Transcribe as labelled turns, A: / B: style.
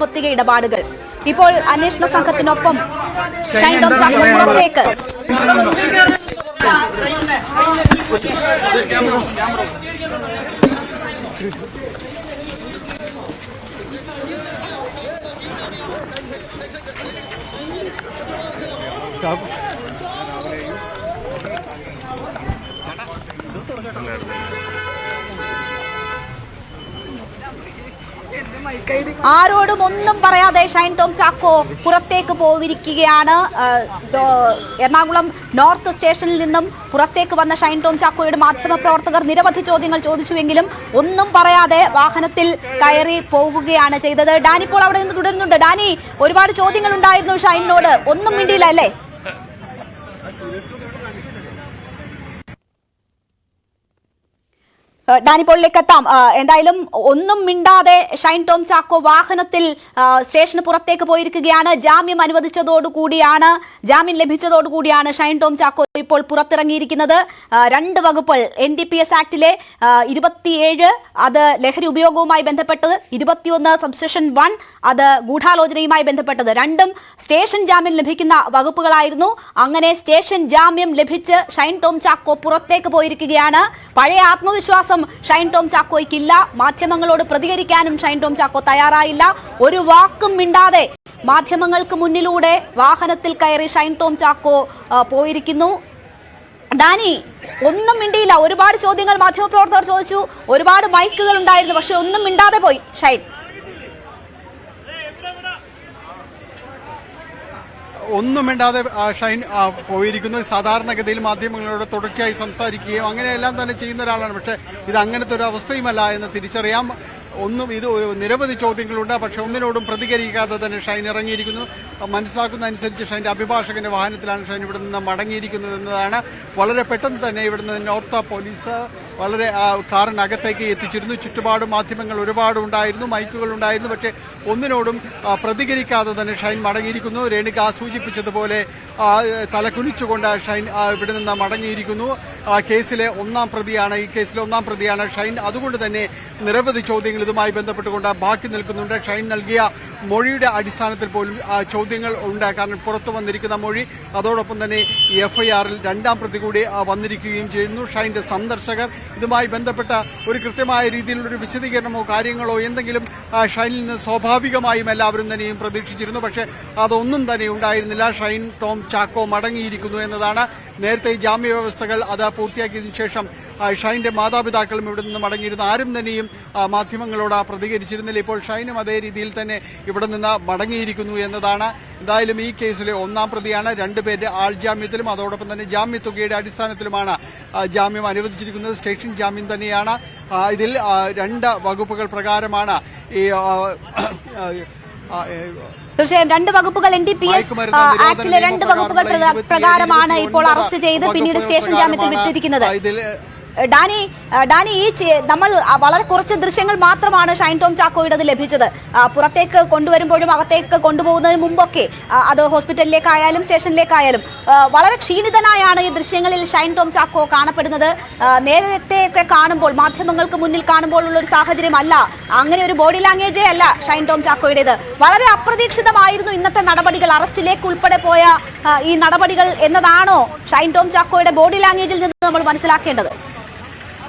A: സാമ്പത്തിക ഇടപാടുകൾ. ഇപ്പോൾ അന്വേഷണ സംഘത്തിനൊപ്പം ഷൈൻ ടോം ചാക്കോ പുറത്തേക്ക്. ആരോടും ഒന്നും പറയാതെ ഷൈൻ ടോം ചാക്കോ പുറത്തേക്ക് പോയിരിക്കുകയാണ്. എറണാകുളം നോർത്ത് സ്റ്റേഷനിൽ നിന്നും പുറത്തേക്ക് വന്ന ഷൈൻ ടോം ചാക്കോയുടെ മാധ്യമപ്രവർത്തകർ നിരവധി ചോദ്യങ്ങൾ ചോദിച്ചുവെങ്കിലും ഒന്നും പറയാതെ വാഹനത്തിൽ കയറി പോവുകയാണ് ചെയ്തത്. ഡാനി ഇപ്പോൾ അവിടെ നിന്ന് തുടരുന്നുണ്ട്. ഡാനി ഒരുപാട് ചോദ്യങ്ങൾ ഉണ്ടായിരുന്നു ഷൈനിനോട്. ഒന്നും മിണ്ടിയില്ല അല്ലേ? ഡാനിപ്പോളിലേക്ക് എത്താം. എന്തായാലും ഒന്നും മിണ്ടാതെ ഷൈൻ ടോം ചാക്കോ വാഹനത്തിൽ സ്റ്റേഷന് പുറത്തേക്ക് പോയിരിക്കുകയാണ്. ജാമ്യം അനുവദിച്ചതോടുകൂടിയാണ് ജാമ്യം ലഭിച്ചതോടുകൂടിയാണ് ഷൈൻ ടോം ചാക്കോ ഇപ്പോൾ പുറത്തിറങ്ങിയിരിക്കുന്നത്. രണ്ട് വകുപ്പുകൾ എൻ ഡി പി എസ് ആക്ടിലെ ഇരുപത്തിയേഴ് അത് ലഹരി ഉപയോഗവുമായി ബന്ധപ്പെട്ടത് ഇരുപത്തിയൊന്ന് സബ്സെഷൻ വൺ അത് ഗൂഢാലോചനയുമായി ബന്ധപ്പെട്ടത്. രണ്ടും സ്റ്റേഷൻ ജാമ്യം ലഭിക്കുന്ന വകുപ്പുകളായിരുന്നു. അങ്ങനെ സ്റ്റേഷൻ ജാമ്യം ലഭിച്ച് ഷൈൻ ടോം ചാക്കോ പുറത്തേക്ക് പോയിരിക്കുകയാണ്. പഴയ ആത്മവിശ്വാസം ഷൈൻ ടോം ചാക്കോയ്ക്കില്ല. മാധ്യമങ്ങളോട് പ്രതികരിക്കാനും ഷൈൻ ടോം ചാക്കോ തയ്യാറായില്ല. ഒരു വാക്കും മിണ്ടാതെ മാധ്യമങ്ങൾക്ക് മുന്നിലൂടെ വാഹനത്തിൽ കയറി ഷൈൻ ടോം ചാക്കോ പോയിരിക്കുന്നു. ഡാനി ഒന്നും മിണ്ടിയില്ല. ഒരുപാട് ചോദ്യങ്ങൾ മാധ്യമപ്രവർത്തകർ ചോദിച്ചു. ഒരുപാട് മൈക്കുകൾ ഉണ്ടായിരുന്നു പക്ഷെ ഒന്നും മിണ്ടാതെ പോയി. ഷൈൻ.
B: ഒന്നും വേണ്ടാതെ ഷൈൻ പോയിരിക്കുന്ന. സാധാരണഗതിയിൽ മാധ്യമങ്ങളോട് തുടർച്ചയായി സംസാരിക്കുകയും അങ്ങനെയെല്ലാം തന്നെ ചെയ്യുന്ന ഒരാളാണ്. പക്ഷേ ഇത് അങ്ങനത്തെ ഒരു അവസ്ഥയുമല്ല എന്ന് തിരിച്ചറിയാം. ഒന്നും ഇത് നിരവധി ചോദ്യങ്ങളുണ്ട്. പക്ഷെ ഒന്നിനോടും പ്രതികരിക്കാതെ തന്നെ ഷൈൻ ഇറങ്ങിയിരിക്കുന്നു. മനസ്സിലാക്കുന്ന അനുസരിച്ച് ഷൈന്റെ അഭിഭാഷകന്റെ വാഹനത്തിലാണ് ഷൈൻ ഇവിടെ നിന്ന് മടങ്ങിയിരിക്കുന്നത് എന്നതാണ്. വളരെ പെട്ടെന്ന് തന്നെ ഇവിടുന്ന് നോർത്ത പോലീസ് വളരെ കാറിനകത്തേക്ക് എത്തിച്ചിരുന്നു. ചുറ്റുപാട് മാധ്യമങ്ങൾ ഒരുപാട് ഉണ്ടായിരുന്നു മൈക്കുകൾ ഉണ്ടായിരുന്നു പക്ഷേ ഒന്നിനോടും പ്രതികരിക്കാതെ തന്നെ ഷൈൻ മടങ്ങിയിരിക്കുന്നു. രേണുക സൂചിപ്പിച്ചതുപോലെ തലകുനിച്ചുകൊണ്ട് ഷൈൻ ഇവിടെ നിന്ന് മടങ്ങിയിരിക്കുന്നു. കേസിലെ ഒന്നാം പ്രതിയാണ്. ഈ കേസിലെ ഒന്നാം പ്രതിയാണ് ഷൈൻ. അതുകൊണ്ട് തന്നെ നിരവധി ചോദ്യങ്ങൾ ഇതുമായി ബന്ധപ്പെട്ടുകൊണ്ട് ബാക്കി നിൽക്കുന്നുണ്ട്. ഷൈൻ നൽകിയ മൊഴിയുടെ അടിസ്ഥാനത്തിൽ പോലും ചോദ്യങ്ങൾ ഉണ്ട് കാരണം പുറത്തു വന്നിരിക്കുന്ന മൊഴി. അതോടൊപ്പം തന്നെ എഫ്ഐആറിൽ രണ്ടാം പ്രതി കൂടി വന്നിരിക്കുകയും ചെയ്യുന്നു. ഷൈന്റെ സന്ദർശകർ. ഇതുമായി ബന്ധപ്പെട്ട ഒരു കൃത്യമായ രീതിയിലുള്ള ഒരു വിശദീകരണമോ കാര്യങ്ങളോ എന്തെങ്കിലും ഷൈനിൽ നിന്ന് സ്വാഭാവികമായും എല്ലാവരും തന്നെയും പ്രതീക്ഷിച്ചിരുന്നു. പക്ഷേ അതൊന്നും തന്നെ ഉണ്ടായിരുന്നില്ല. ഷൈൻ ടോം ചാക്കോ മടങ്ങിയിരിക്കുന്നു എന്നതാണ്. നേരത്തെ ജാമ്യ വ്യവസ്ഥകൾ അത് പൂർത്തിയാക്കിയതിനു ശേഷം ആ, ഷൈന്റെ മാതാപിതാക്കളും ഇവിടെ നിന്ന് മടങ്ങിയിരുന്നു. ആരും തന്നെയും മാധ്യമങ്ങളോട് പ്രതികരിച്ചിരുന്നില്ല. ഇപ്പോൾ ഷൈനും അതേ രീതിയിൽ തന്നെ ഇവിടെ നിന്ന് മടങ്ങിയിരിക്കുന്നു എന്നതാണ്. എന്തായാലും ഈ കേസിലെ ഒന്നാം പ്രതിയാണ്. രണ്ടുപേരുടെ ആൾ ജാമ്യത്തിലും അതോടൊപ്പം തന്നെ ജാമ്യത്തുകയുടെ അടിസ്ഥാനത്തിലുമാണ് ജാമ്യം അനുവദിച്ചിരിക്കുന്നത്. സ്റ്റേഷൻ ജാമ്യം തന്നെയാണ്. ഇതിൽ രണ്ട് വകുപ്പുകൾ പ്രകാരമാണ് ഈ
A: തീർച്ചയായും രണ്ട് വകുപ്പുകൾ എൻ ഡി പി എസ് ആക്ടിലെ രണ്ട് വകുപ്പുകൾ പ്രകാരമാണ് ഇപ്പോൾ അറസ്റ്റ് ചെയ്ത് പിന്നീട് സ്റ്റേഷൻ ജാമ്യത്തിൽ വിട്ടിരിക്കുന്നത്. ഡാനി ഡാനി ഈ നമ്മൾ വളരെ കുറച്ച് ദൃശ്യങ്ങൾ മാത്രമാണ് ഷൈൻ ടോം ചാക്കോയുടേത് ലഭിച്ചത്. പുറത്തേക്ക് കൊണ്ടുവരുമ്പോഴും അകത്തേക്ക് കൊണ്ടുപോകുന്നതിന് മുമ്പൊക്കെ അത് ഹോസ്പിറ്റലിലേക്കായാലും സ്റ്റേഷനിലേക്കായാലും വളരെ ക്ഷീണിതനായാണ് ഈ ദൃശ്യങ്ങളിൽ ഷൈൻ ടോം ചാക്കോ കാണപ്പെടുന്നത്. നേരത്തെയൊക്കെ കാണുമ്പോൾ മാധ്യമങ്ങൾക്ക് മുന്നിൽ കാണുമ്പോൾ ഉള്ള ഒരു സാഹചര്യമല്ല. അങ്ങനെ ഒരു ബോഡി ലാംഗ്വേജേ അല്ല ഷൈൻ ടോം ചാക്കോയുടേത്. വളരെ അപ്രതീക്ഷിതമായിരുന്നു ഇന്നത്തെ നടപടികൾ. അറസ്റ്റിലേക്ക് ഉൾപ്പെടെ പോയ ഈ നടപടികൾ എന്നതാണോ ഷൈൻ ടോം ചാക്കോയുടെ ബോഡി ലാംഗ്വേജിൽ നിന്ന് നമ്മൾ മനസ്സിലാക്കേണ്ടത്?